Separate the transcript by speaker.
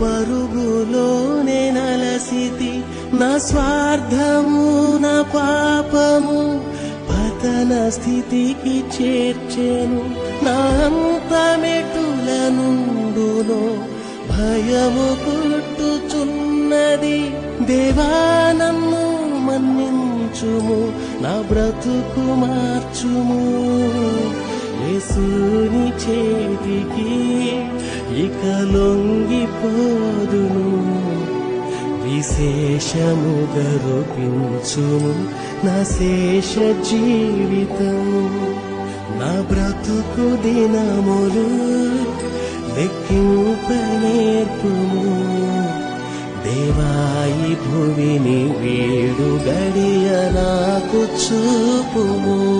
Speaker 1: పరుగులోనే నలసితి నా స్వార్థము నా పాపము పతన స్థితికి చేర్చెను నా అంతమెటుల నుండును భయము పుట్టుచున్నది దేవానన్ను మన్నించుము నా బ్రతుకు మార్చుము. యేసుని చేతికి ఇక లొంగిపోదును. విశేషము రూపించుము నా శేష జీవితం. నా బ్రతుకు దినములు లెక్కింపనేర్పుము దేవాయి భువిని వీడు గడియ నాకు చూపుము.